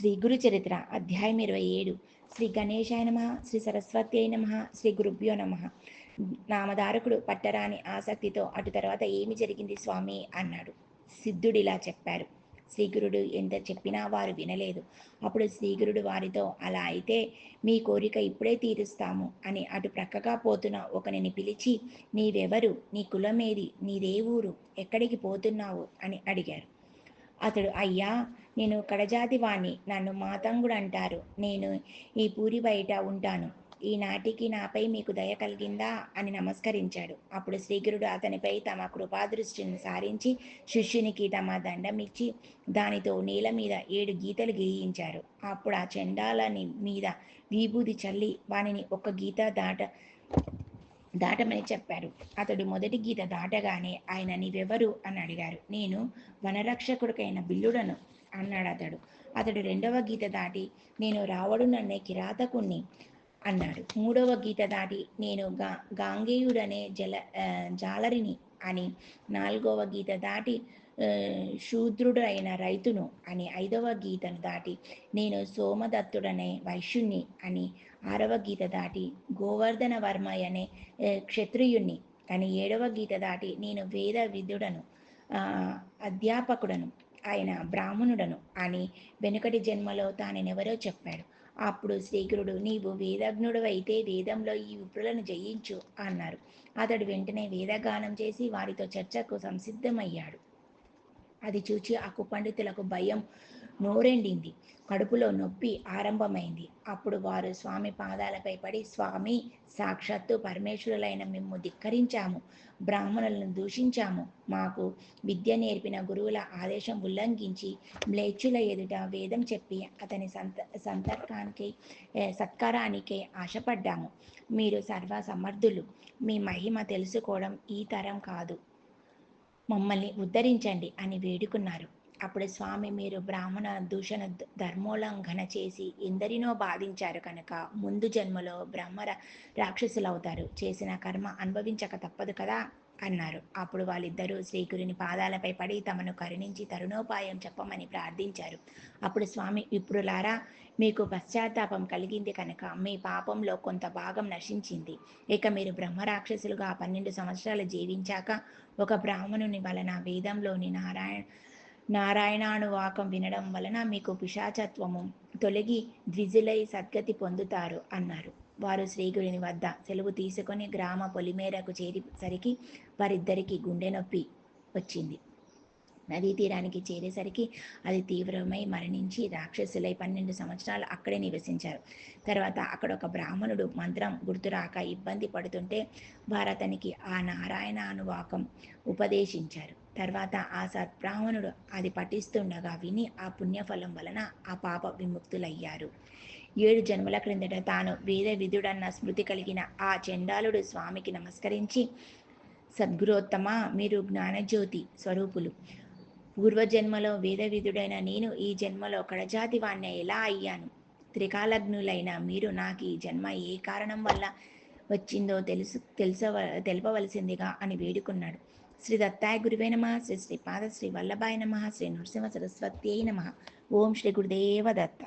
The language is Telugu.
శ్రీ గురు చరిత్ర అధ్యాయం ఇరవై ఏడు. శ్రీ గణేశాయ నమ శ్రీ సరస్వతి అయి నమ శ్రీ గురుభ్యో నమ. నామధారకుడు పట్టరాని ఆసక్తితో అటు తర్వాత ఏమి జరిగింది స్వామి? అన్నాడు. సిద్ధుడిలా చెప్పారు శ్రీగురుడు ఎంత చెప్పినా వారు వినలేదు. అప్పుడు శ్రీగురుడు వారితో అలా అయితే మీ కోరిక ఇప్పుడే తీరుస్తాము అని అటు ప్రక్కగా పోతున్న ఒకనిని పిలిచి నీవెవరు? నీ కులమేది? నీదే ఊరు? ఎక్కడికి పోతున్నావు? అని అడిగారు. అతడు అయ్యా నేను కడజాతి వాణ్ణి నన్ను మాతంగుడు అంటారు. నేను ఈ పూరి బయట ఉంటాను. ఈనాటికి నాపై మీకు దయ కలిగిందా? అని నమస్కరించాడు. అప్పుడు శ్రీగురుడు అతనిపై తమ కృపాదృష్టిని సారించి శిష్యునికి తమ దండం ఇచ్చి దానితో నేల మీద ఏడు గీతలు గీయించారు. అప్పుడు ఆ చెండాలని మీద విభూది చల్లి వానిని ఒక గీత దాట దాటమని చెప్పారు అతడు మొదటి గీత దాటగానే ఆయన నీవెవరు అని అడిగారు. నేను వనరక్షకుడికైన బిల్లుడను అన్నాడు అతడు. అతడు రెండవ గీత దాటి నేను రావడు నన్నే కిరాతకుణ్ణి అన్నాడు. మూడవ గీత దాటి నేను గా గాంగేయుడనే జల జాలరిని అని నాలుగవ గీత దాటి శూద్రుడు అయిన రైతును అని ఐదవ గీతను దాటి నేను సోమదత్తుడనే వైశ్యుణ్ణి అని ఆరవ గీత దాటి గోవర్ధన వర్మ అనే క్షత్రియుణ్ణి అని ఏడవ గీత దాటి నేను వేద విధుడను అధ్యాపకుడను ఆయన బ్రాహ్మణుడను అని వెనుకటి జన్మలో తానెవరో చెప్పాడు. అప్పుడు శ్రీగురుడు నీవు వేదజ్ఞుడు అయితే వేదంలో ఈ విప్రులను జయించు అన్నారు. అతడు వెంటనే వేదగానం చేసి వారితో చర్చకు సంసిద్ధమయ్యాడు. అది చూచి ఆ పండితులకు భయం నోరెండింది కడుపులో నొప్పి ఆరంభమైంది. అప్పుడు వారు స్వామి పాదాలపై పడి స్వామి సాక్షాత్తు పరమేశ్వరులైన మేము ధిక్కరించాము. బ్రాహ్మణులను దూషించాము. మాకు విద్య నేర్పిన గురువుల ఆదేశం ఉల్లంఘించి మ్లేచ్చుల ఎదుట వేదం చెప్పి అతని సంత సంతర్కానికి సత్కారానికే ఆశపడ్డాము. మీరు సర్వ సమర్థులు మీ మహిమ తెలుసుకోవడం ఈ తరం కాదు. మమ్మల్ని ఉద్ధరించండి అని వేడుకున్నారు. అప్పుడు స్వామి మీరు బ్రాహ్మణ దూషణ ధర్మోల్లంఘన చేసి ఎందరినో బాధించారు కనుక ముందు జన్మలో బ్రహ్మ రాక్షసులవుతారు. చేసిన కర్మ అనుభవించక తప్పదు కదా? అన్నారు. అప్పుడు వాళ్ళిద్దరూ శ్రీగురిని పాదాలపై పడి తమను కరుణించి తరుణోపాయం చెప్పమని ప్రార్థించారు. అప్పుడు స్వామి విప్రులారా మీకు పశ్చాత్తాపం కలిగింది కనుక మీ పాపంలో కొంత భాగం నశించింది. ఇక మీరు బ్రహ్మరాక్షసులుగా పన్నెండు సంవత్సరాలు జీవించాక ఒక బ్రాహ్మణుని వలన వేదంలోని నారాయణ నారాయణానువాకం వినడం వలన మీకు పిశాచత్వము తొలగి ద్విజులై సద్గతి పొందుతారు అన్నారు. వారు శ్రీగురిని వద్ద సెలవు తీసుకొని గ్రామ పొలిమేరకు చేరేసరికి వారిద్దరికి గుండె నొప్పి వచ్చింది. నదీ తీరానికి చేరేసరికి అది తీవ్రమై మరణించి రాక్షసులై పన్నెండు సంవత్సరాలు అక్కడే నివసించారు. తర్వాత అక్కడ ఒక బ్రాహ్మణుడు మంత్రం గుర్తురాక ఇబ్బంది పడుతుంటే వారతనికి ఆ నారాయణ అనువాకం ఉపదేశించారు. తర్వాత ఆ సద్బ్రాహ్మణుడు అది పఠిస్తుండగా విని ఆ పుణ్యఫలం వలన ఆ పాప విముక్తులయ్యారు. ఏడు జన్మల క్రిందట తాను వేద విధుడన్న స్మృతి కలిగిన ఆ చండాలుడు స్వామికి నమస్కరించి సద్గురోత్తమ మీరు జ్ఞానజ్యోతి స్వరూపులు. పూర్వజన్మలో వేదవిధుడైన నేను ఈ జన్మలో కడజాతి వాణ్ణి ఎలా అయ్యాను? త్రికాలగ్నులైన మీరు నాకు ఈ జన్మ ఏ కారణం వల్ల వచ్చిందో తెలుసు తెలుసవ తెలపవలసిందిగా అని వేడుకున్నాడు. శ్రీ దత్తాయ గురువే నమ శ్రీ శ్రీపాద శ్రీ వల్లభాయ నమ శ్రీ నృసింహ సరస్వతి నమ. ఓం శ్రీ గురుదేవ దత్త.